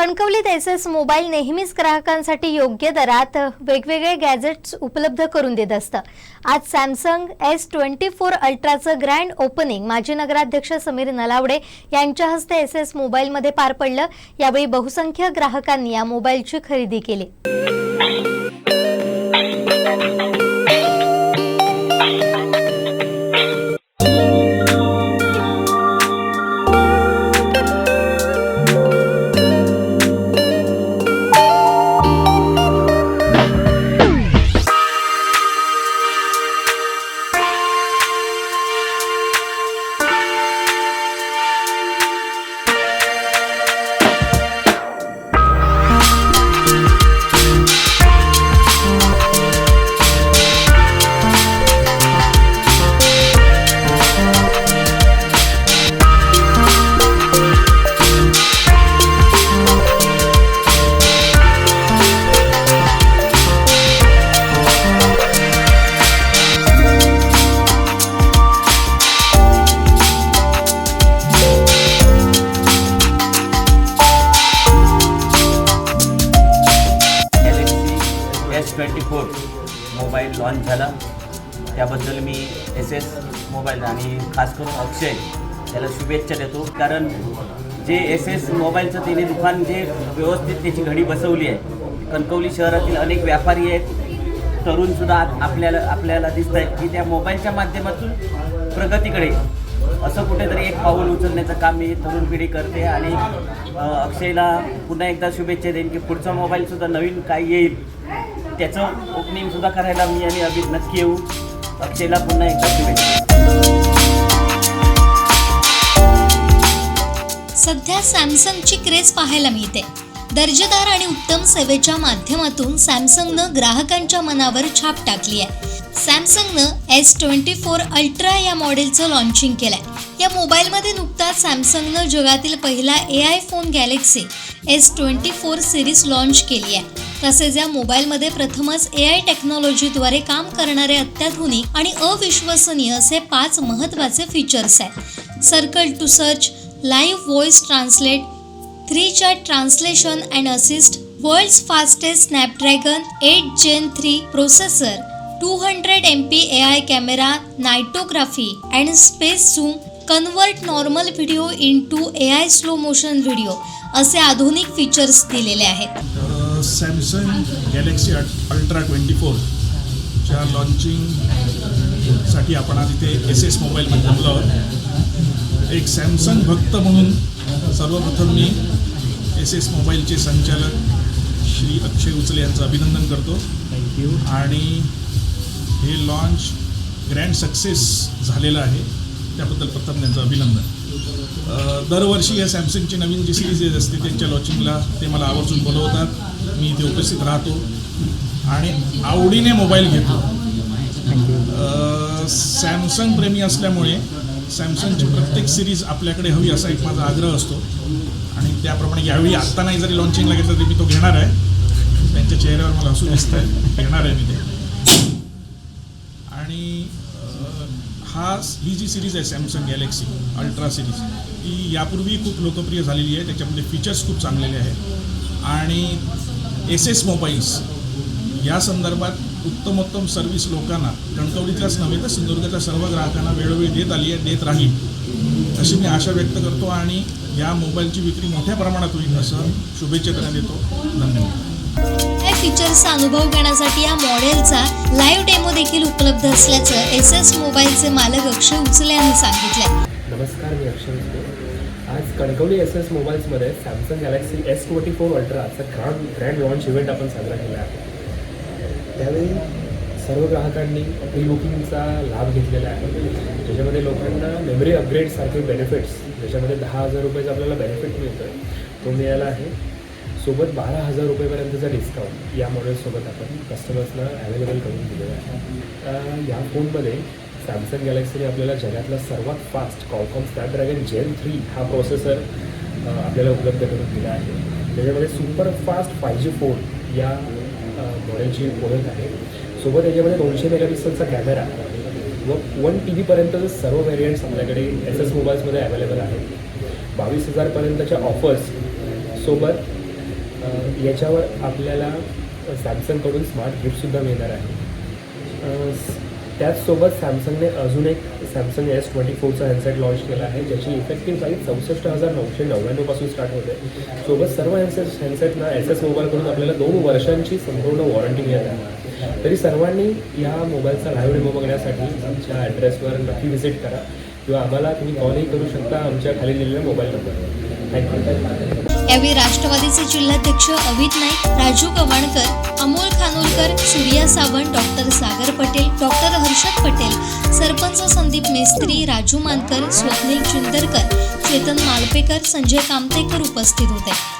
कणकवलीत S S mobile नेहमीच ग्राहकांसाठी योग्य दरात वेगवेगळे गॅजेट्स उपलब्ध करून देत असतं. आज सॅमसंग एस ट्वेंटी फोर अल्ट्राचं ग्रँड ओपनिंग माजी नगराध्यक्ष समीर नलावडे यांच्या हस्ते एस एस मोबाईलमध्ये पार पडलं. यावेळी बहुसंख्य ग्राहकांनी या मोबाईलची खरेदी केली. S twenty four mobile launch झाला. त्याबद्दल मी एस एस मोबाईल आणि खास करून अक्षय याला शुभेच्छा देतो. कारण जे एस एस मोबाईलचं तिने दुकान जे व्यवस्थित त्याची घडी बसवली आहे कणकवली शहरातील अनेक व्यापारी आहेत तरुणसुद्धा आपल्याला आपल्याला दिसत आहेत की त्या मोबाईलच्या माध्यमातून प्रगतीकडे असं कुठेतरी एक पाऊल उचलण्याचं काम मी तरुण पिढी करते आणि अक्षयला पुन्हा एकदा शुभेच्छा देईन की पुढचा मोबाईलसुद्धा नवीन काय येईल. त्याचं ओपनिंगसुद्धा करायला मी आणि अभि नक्की येऊ. अक्षयला पुन्हा एकदा शुभेच्छा. सध्या सॅमसंगची क्रेज पाहायला मिळते. दर्जेदार आणि उत्तम सेवेच्या माध्यमातून सॅमसंगनं ग्राहकांच्या मनावर छाप टाकली आहे. सॅमसंगनं एस ट्वेंटी फोर अल्ट्रा या मॉडेलचं लॉन्चिंग केलंय. या मोबाईलमध्ये नुकताच सॅमसंगनं जगातील पहिला A I phone Galaxy S twenty four series launch केली आहे. तसेच या मोबाईलमध्ये प्रथमच ए आय टेक्नॉलॉजीद्वारे काम करणारे अत्याधुनिक आणि अविश्वसनीय असे पाच महत्त्वाचे फीचर्स आहेत. Circle to search live voice translate three chat translation and assist world's fastest Snapdragon eight gen three processor two hundred M P A I camera nightography and space zoom convert normal video into A I slow motion video असे आधुनिक features दिलेले आहेत. Samsung Galaxy ultra twenty फोरच्या लॉन्चिंगसाठी आपण आज इथे S S मोबाईलमध्ये जमलो आहोत. एक सॅमसंग भक्त म्हणून सर्वप्रथम मी एस एस मोबाईलचे संचालक श्री अक्षय उचले यांचं अभिनंदन करतो. थँक्यू आणि हे लॉन्च ग्रँड सक्सेस झालेलं आहे. त्याबद्दल प्रथम त्यांचं अभिनंदन. दरवर्षी या सॅमसंगची नवीन जी सिरीज येत असते त्यांच्या लॉन्चिंगला ते मला आवर्जून बोलवतात. मी इथे उपस्थित राहतो आणि आवडीने मोबाईल घेतो. सॅमसंग प्रेमी असल्यामुळे सॅमसंगची प्रत्येक सिरीज आपल्याकडे हवी असा एक माझा आग्रह असतो. आणि त्याप्रमाणे यावेळी आत्ता नाही जरी लॉन्चिंगला घेतलं तरी मी तो घेणार आहे. त्यांच्या चेहऱ्यावर मला हसू दिसत आहे घेणार आहे मी ते. आणि हा ही जी सिरीज आहे सॅमसंग गॅलेक्सी अल्ट्रा सिरीज ती यापूर्वी खूप लोकप्रिय झालेली आहे. त्याच्यामध्ये फीचर्स खूप चांगलेले आहेत. आणि एस एस मोबाईल्स या संदर्भात उत्तमोत्तम सर्व्हिस लोकांना कणकवलीतल्याच नव्हे तर सिंधुदुर्गाच्या सर्व ग्राहकांना वेळोवेळी देत आली आहे देत राहील. अशी मी आशा व्यक्त करतो आणि या मोबाईलची विक्री मोठ्या प्रमाणात होईल असं शुभेच्छा त्यांना देतो. धन्यवाद. फीचर्सचा अनुभव घेण्यासाठी या मॉडेलचा लाईव्ह डेमो देखील उपलब्ध असल्याचं एस एस मोबाईलचे मालक अक्षय उचले यांनी सांगितलंय. नमस्कार मी अक्षय उचले. आज Kankavli S S मोबाईल्समध्ये Samsung Galaxy S forty four अल्ट्राचा grand grand launch event आपण साजरा केला आहे. त्यावेळी सर्व ग्राहकांनी प्री बुकिंगचा लाभ घेतलेला आहे. ज्याच्यामध्ये लोकांना मेमरी अपग्रेडसारखे बेनिफिट्स ज्याच्यामध्ये दहा हजार रुपयाचा आपल्याला बेनिफिट मिळतो आहे तो मिळाला आहे. सोबत बारा हजार रुपयेपर्यंतचा डिस्काउंट या मॉडेलसोबत आपण कस्टमर्सला अवेलेबल करून दिलेला आहे. या फोनमध्ये सॅमसंग गॅलेक्सीने आपल्याला जगातला सर्वात fast Qualcomm Snapdragon gen three हा प्रोसेसर आपल्याला उपलब्ध करून दिला आहे. त्याच्यामध्ये super fast five G phone या मॉडेलची ओळख आहे. सोबत याच्यामध्ये दोनशे मेगापिक्सलचा कॅमेरा व वन टी व्हीपर्यंतचे सर्व व्हेरियंट्स आपल्याकडे एस एस मोबाईल्समध्ये अवेलेबल आहेत. बावीस हजारपर्यंतच्या ऑफर्स सोबत याच्यावर आपल्याला सॅमसंगकडून स्मार्ट गिफ्टसुद्धा मिळणार आहे. त्याचसोबत सॅमसंगने अजून एक सॅमसंग एस ट्वेंटी फोरचा हँडसेट लॉन्च केला आहे ज्याची इफेक्टिव्ह प्राईस चौसष्ट हजार नऊशे नव्याण्णवपासून स्टार्ट होते. सोबत सर्व हँडसेट हँडसेटना एस एस मोबाईलकडून आपल्याला दोन वर्षांची संपूर्ण वॉरंटी मिळत आहे. तरी सर्वांनी या मोबाईलचा लाईव्ह डेमो बघण्यासाठी आमच्या ॲड्रेसवर नक्की व्हिजिट करा किंवा आम्हाला तुम्ही कॉलही करू शकता आमच्या खाली दिलेल्या मोबाईल नंबरवर थँक्यू यावेळी राष्ट्रवादीचे जिल्हाध्यक्ष अवित नाईक राजू कवाणकर अमोल खानोलकर सूर्या सावंत डॉक्टर सागर पटेल डॉक्टर हर्षद पटेल सरपंच संदीप मेस्त्री राजू मानकर स्वप्नील चिंदरकर चेतन मालपेकर संजय कामतेकर उपस्थित होते.